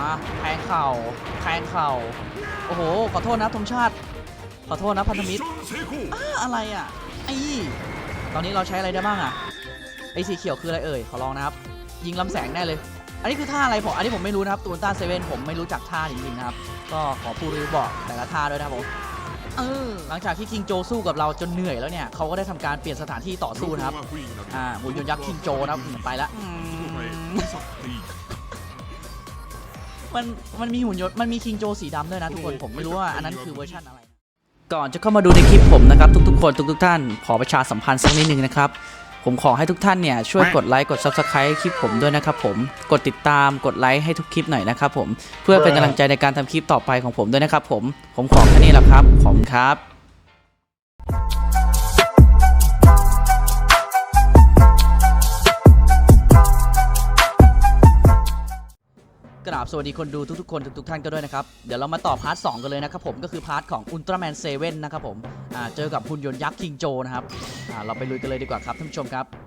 มาแทงเข่าแทงเข่าโอ้โห ขอโทษนะธงชาติ ขอโทษนะพันธมิตรอ้าอะไรอะไอ้ตอนนี้เราใช้อะไรได้บ้างอะไอสีเขียวคืออะไรเอ่ยขอลองนะครับ ยิงลำแสงแน่เลย อันนี้คือท่าอะไรผมอันนี้ผมไม่รู้นะครับตูนต้าเซเว่นผมไม่รู้จักท่าจริงๆนะครับ ก็ขอผู้รู้บอกแต่ละท่าด้วยนะผมหลังจากที่คิงโจสู้กับเราจนเหนื่อยแล้วเนี่ยเขาก็ได้ทำการเปลี่ยนสถานที่ต่อสู้นะครับอ่าหุ่นยนต์ยักษ์คิงโจนะผมไปละ มันมันมีหุ่นยนต์มันมีคิงโจสีดำด้วยนะทุกคนผมไม่รู้ว่าอันนั้นคือเวอร์ชันอะไร ก่อนจะเข้ามาดูในคลิปผมนะครับ ทุกๆ คนทุกๆท่าน ขอประชาสัมพันธ์สักนิดนึงนะครับ ผมขอให้ทุกท่านเนี่ยช่วยกดไลค์กด Subscribe คลิปผมด้วยนะครับผมกดติดตามกดไลค์ให้ทุกคลิปหน่อยนะครับผมเพื่อเป็นกำลังใจในการทำคลิปต่อไปของผมด้วยนะครับผมผมขอแค่นี้แหละครับขอบคุณครับ กราบสวัสดีคนดูทุกๆคนทุกๆท่านก็ด้วยนะครับ เดี๋ยวเรามาต่อพาร์ท 2 กันเลยนะครับผมก็คือพาร์ทของอุลตร้าแมนเซเว่นนะครับผมเจอกับหุ่นยนต์ยักษ์คิงโจนะครับเราไปลุยกันเลยดีกว่าครับท่านผู้ชมครับ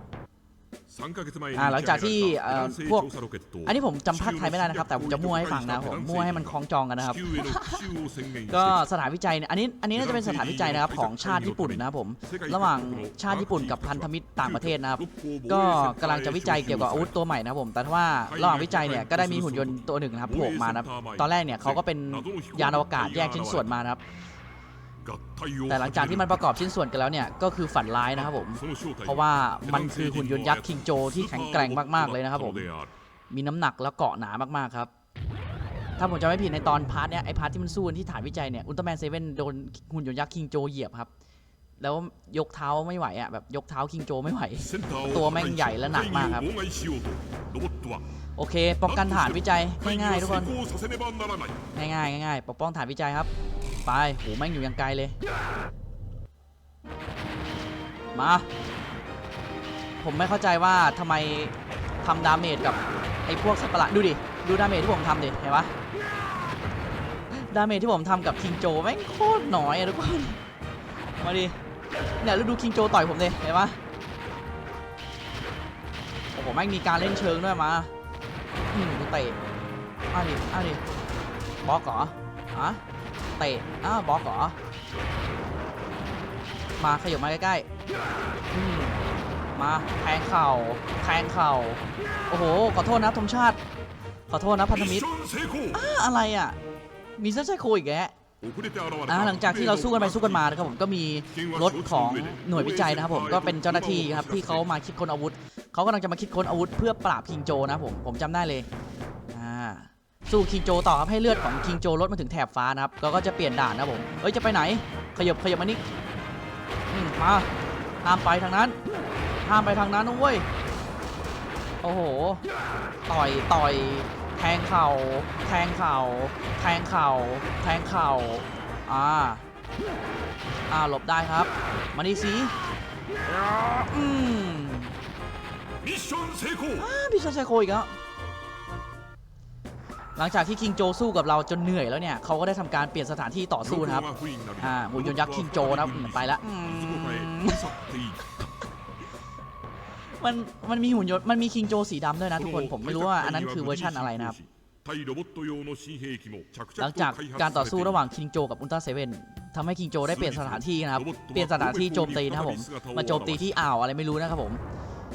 หลังจากที่พวกอันนี้ผมจำภาคไทยไม่ได้นะครับ แต่ผมจะมั่วให้ฟังนะผมมั่วให้มันคล้องจองกันนะครับ ก็สถานวิจัยอันนี้อันนี้น่าจะเป็นสถานวิจัยนะครับของชาติญี่ปุ่นนะผม ระหว่างชาติญี่ปุ่นกับพันธมิตรต่างประเทศนะครับ ก็กำลังจะวิจัยเกี่ยวกับอาวุธตัวใหม่นะผม แต่ว่าระหว่างวิจัยเนี่ยก็ได้มีหุ่นยนต์ตัวหนึ่งนะครับโผล่มานะตอนแรกเนี่ยเขาก็เป็นยานอวกาศแยกชิ้นส่วนมานะครับ แต่หลังจากที่มันประกอบชิ้นส่วนกันแล้วเนี่ย ก็คือฝันร้ายนะครับผม เพราะว่ามันคือหุ่นยนต์ยักษ์คิงโจที่แข็งแกร่งมากๆเลยนะครับผมมีน้ำหนักแล้วเกาะหนามากๆครับ ถ้าผมจำไม่ผิดในตอนพาร์ทเนี่ยไอพาร์ทที่มันสู้กันที่ฐานวิจัยเนี่ยอุลตร้าแมนเซเว่นโดนหุ่นยนต์ยักษ์คิงโจเหยียบครับแล้วยกเท้าไม่ไหวอะแบบยกเท้าคิงโจไม่ไหว ตัวแม่งใหญ่และหนักมากครับ โอเค ป้องกันฐานวิจัยง่ายๆทุกคน ง่ายๆง่ายๆปกป้องฐานวิจัยครับ ไปโหแม่งอยู่ยังไกลเลย มา ผมไม่เข้าใจว่าทำไมทำดาเมจกับไอ้พวกสัตว์ประหลาดดูดิ ดูดาเมจที่ผมทำดิ เห็นปะดาเมจที่ผมทำกับคิงโจแม่งโคตรหน้อยอะทุกคน มาดิ เนี่ยแล้วดูคิงโจต่อยผมดิเห็นปะโอ้โหแม่งมีการเล่นเชิงด้วยมาอืมเตะอ้าวดิอ้าวดิบล็อกเหรอฮะ เตะอ้าวบล็อกเหรอ มาขยบมาใกล้ๆมาแทงเข่าแทงเข่าโอ้โห ขอโทษนะธงชาติ ขอโทษนะพันธมิตรอ้าอะไรอะ มีเส้นชายโคอีกแกหลังจากที่เราสู้กันไปสู้กันมานะครับผมก็มีรถของหน่วยวิจัยนะครับผมก็เป็นเจ้าหน้าที่ครับที่เขามาคิดค้นอาวุธเขากำลังจะมาคิดค้นอาวุธเพื่อปราบคิงโจนะผมผมจำได้เลย สู้คิงโจต่อครับให้เลือดของคิงโจลดมาถึงแถบฟ้านะครับก็ก็จะเปลี่ยนด่านนะผมเอ้ยจะไปไหน ขยบขยบมานี่มาห้ามไปทางนั้นห้ามไปทางนั้นนุ้ยโอ้โห ต่อยต่อยแทงเข่าแทงเข่าแทงเข่าแทงเข่าอ่าอ่าหลบได้ครับ มานี่สิอืมมิชชั่นเซโคอ่ามิชชั่นเซโคอีกแล้ว หลังจากที่คิงโจสู้กับเราจนเหนื่อยแล้วเนี่ยเขาก็ได้ทำการเปลี่ยนสถานที่ต่อสู้นะครับอ่าหุ่นยนต์ยักษ์คิงโจนะครับไปละอืมันมันมีหุ่นยนต์มันมีคิงโจสีดำด้วยนะทุกคนผมไม่รู้ว่าอันนั้นคือเวอร์ชันอะไรนะครับหลังจากการต่อสู้ระหว่าง งคิงโจกับอุลตร้าเซเว่นทำให้คิงโจได้เปลี่ยนสถานที่นะครับ เปลี่ยนสถานที่โจมตีนะครับผม มาโจมตีที่อ่าวอะไรไม่รู้นะครับผม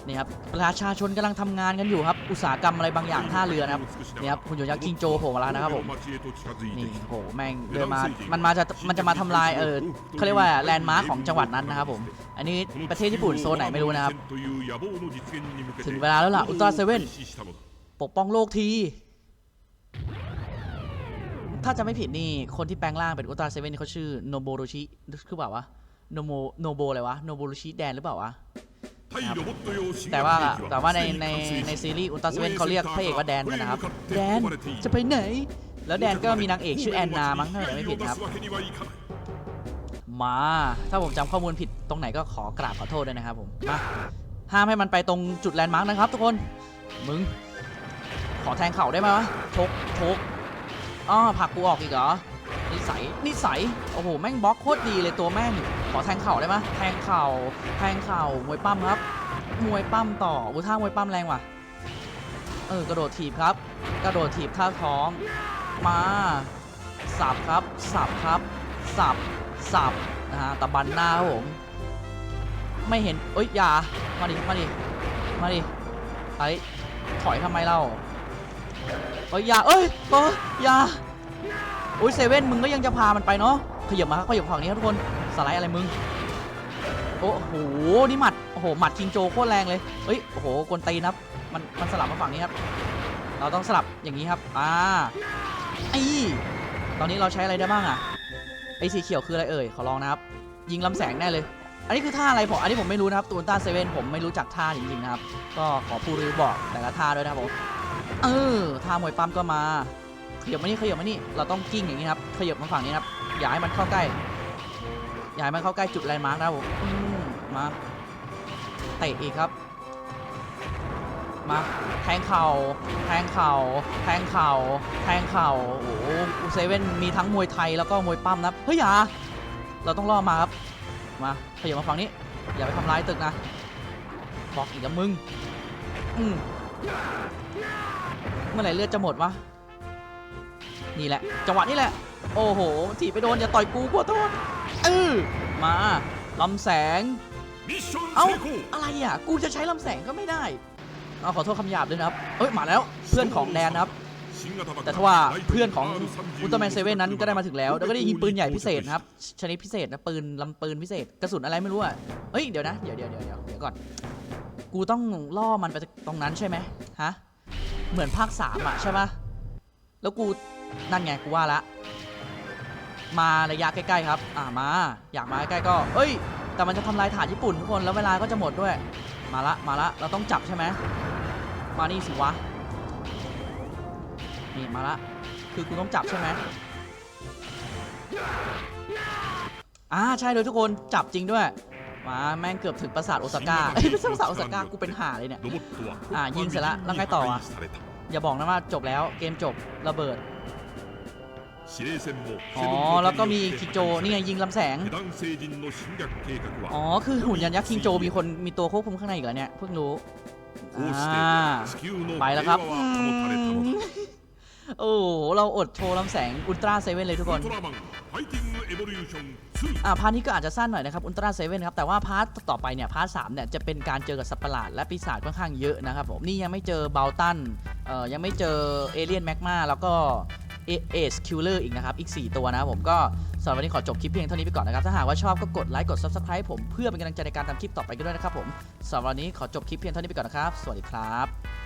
นี่ครับประชาชนกำลังทำงานกันอยู่ครับ อุตสาหกรรมอะไรบางอย่างท่าเรือนะครับนี่ครับหุ่นยนยักษ์คิงโจโผล่มาแล้วนะครับผมนี่โหแม่งเดินมามันมาจะมันจะมาทำลายเออเขาเรียกว่าแลนด์มาร์คของจังหวัดนั้นนะครับผมอันนี้ประเทศญี่ปุ่นโซนไหนไม่รู้นะครับ ถึงเวลาแล้วล่ะอุลตร้าเซเว่นปกป้องโลกทีถ้าจะไม่ผิดนี่คนที่แปลงร่างเป็นอุลตร้าเซเว่นนี่เขาชื่อโนโบโรชิคือเปล่าวะโนโมโนโบอะไรวะโนโบโรชิแดนหรือเปล่าวะ แต่ว่าแต่ว่าในในในซีรีส์อุลตร้าเซเว่นเขาเรียกพระเอกว่าแดนกันนะครับ แดนจะไปไหน แล้วแดนก็มีนางเอกชื่อแอนนามั้งถ้าจำไม่ผิดนะครับ มา ถ้าผมจำข้อมูลผิดตรงไหนก็ขอกราบขอโทษด้วยนะครับผมมาห้ามให้มันไปตรงจุดแลนด์มาร์กนะครับ ทุกคน มึง ขอแทงเข่าได้ไหมวะชกชกอ้อผลักกูออกอีกเหรอนิสัยนิสัยโอ้โห แม่งบล็อกโคตรดีเลยตัวแม่งข อแทงเข่าได้ไหมแทงเข่าแทงเข่ามวยปั้มครับ มวยปั้มต่ออุ้ยท่ามวยปั้มแรงว่ะ เออกระโดดถีบครับ กระโดดถีบท่าท้องมาสับครับสับครับสับสับนะฮะตะบันหน้าครับผมไม่เห็นเอ้ยอย่ามาดิมาดิมาดิไอ้ถอยทำไมเล่าเอ้ยอย่าเอ้ยเอออย่าโอ้ยเซเว่นมึงก็ยังจะพามันไปเนาะขยับมาครับขยับฝั่งนี้ครับทุกคน สไลด์อะไรมึง โอ้โห นี่หมัด โอ้โห หมัดคิงโจโคตรแรงเลยเฮ้ย โอ้โหกวนตีนครับ มัน มันสลับมาฝั่งนี้ครับ เราต้องสลับอย่างนี้ครับ อ่า ไอ้ ตอนนี้เราใช้อะไรได้บ้างอะไอ้สีเขียวคืออะไรเอ่ย ขอลองนะครับ ยิงลำแสงแน่เลย อันนี้คือท่าอะไรผม อันนี้ผมไม่รู้นะครับ ตูนต้าเซเว่นผมไม่รู้จักท่าจริงๆนะครับ ก็ขอผู้รู้บอกแต่ละท่าด้วยนะครับผม เออ ท่ามวยปั้มก็มา ขยับมานี่ ขยับมานี่ เราต้องกิ้งอย่างนี้ครับ ขยับมาฝั่งนี้ครับ อย่าให้มันเข้าใกล้ อย่าให้มันเข้าใกล้จุดแลนด์มาร์กนะผมอืมมาเตะอีกครับ มาแทงเข่าแทงเข่าแทงเข่าแทงเข่าโอ้โหอูเซเว่นมีทั้งมวยไทยแล้วก็มวยปั้มนะเฮ้ยอย่าเราต้องล่อมาครับมาขยับมาฝั่งนี้ อย่าไปทำร้ายตึกนะบอกอีกแล้วมึงอืมเมื่อไหร่เลือดจะหมดวะนี่แหละ จังหวะนี้แหละ โอ้โหถีบไปโดนอย่าต่อยกูขอโทษ เออมาลำแสง เอ้า อะไรอะ กูจะใช้ลำแสงก็ไม่ได้เอาขอโทษคำหยาบด้วยนะครับเอ้ย มาแล้ว เพื่อนของแดนครับ แต่ถ้าว่าเพื่อนของอุลตร้าแมนเซเว่นนั้นก็ได้มาถึงแล้ว แล้วก็ได้ยิงปืนใหญ่พิเศษนะครับ ชนิดพิเศษนะ ปืนลำปืนพิเศษ กระสุนอะไรไม่รู้อะ เฮ้ย เดี๋ยวนะ เดี๋ยวเดี๋ยวเดี๋ยวเดี๋ยวก่อน กูต้องล่อมันไปตรงนั้นใช่ไหมฮะ เหมือนภาคสามอะใช่ปะแล้วกู นั่นไง กูว่าละ มาระยะใกล้ๆครับ อ่ามา อยากมาใกล้ก็ เอ้ย แต่มันจะทำลายฐานญี่ปุ่นทุกคน แล้วเวลาก็จะหมดด้วย มาละ มาละ เราต้องจับใช่ไหม มานี่สิวะ นี่มาละ คือคุณต้องจับใช่ไหมอ่าใช่เลยทุกคน จับจริงด้วย มาแม่งเกือบถึงปราสาทโอซาก้าเอ้ยไม่ใช่ปราสาทโอซาก้า กูเป็นห่าเลยเนี่ย อ่ายิงเสร็จละแล้วไงต่ออะอย่าบอกนะว่าจบแล้ว เกมจบ ระเบิด อ๋อ แล้วก็มีคิงโจ นี่ไงยิงลำแสง อ๋อ คือหุ่นยนต์ยักษ์คิงโจมีคนมีตัวควบคุมข้างในเหรอเนี่ยพวกงรู้ไปแล้วครับ โอ้เราอดโชว์ลำแสงอุลตร้าเซเว่นเลยทุกคนอ่าพาร์ทนี้ก็อาจจะสั้นหน่อยนะครับอุลตร้าเซเว่นครับแต่ว่าพาร์ทต่อไปเนี่ยพาร์ทสามเนี่ยจะเป็นการเจอกับสัตว์ประหลาดและปีศาจค่อนข้างเยอะนะครับผมนี่ยังไม่เจอเบลตันเอ่อยังไม่เจอเอเลียนแมกมาแล้วก็ เอสคิลเลอร์อีกนะครับ อีก 4 ตัวนะผมก็สำหรับวันนี้ขอจบคลิปเพียงเท่านี้ไปก่อนนะครับ ถ้าหากว่าชอบก็กดไลค์กด Subscribe ผมเพื่อเป็นกำลังใจในการทำคลิปต่อไปกันด้วยนะครับผมสำหรับวันนี้ขอจบคลิปเพียงเท่านี้ไปก่อนนะครับ สวัสดีครับ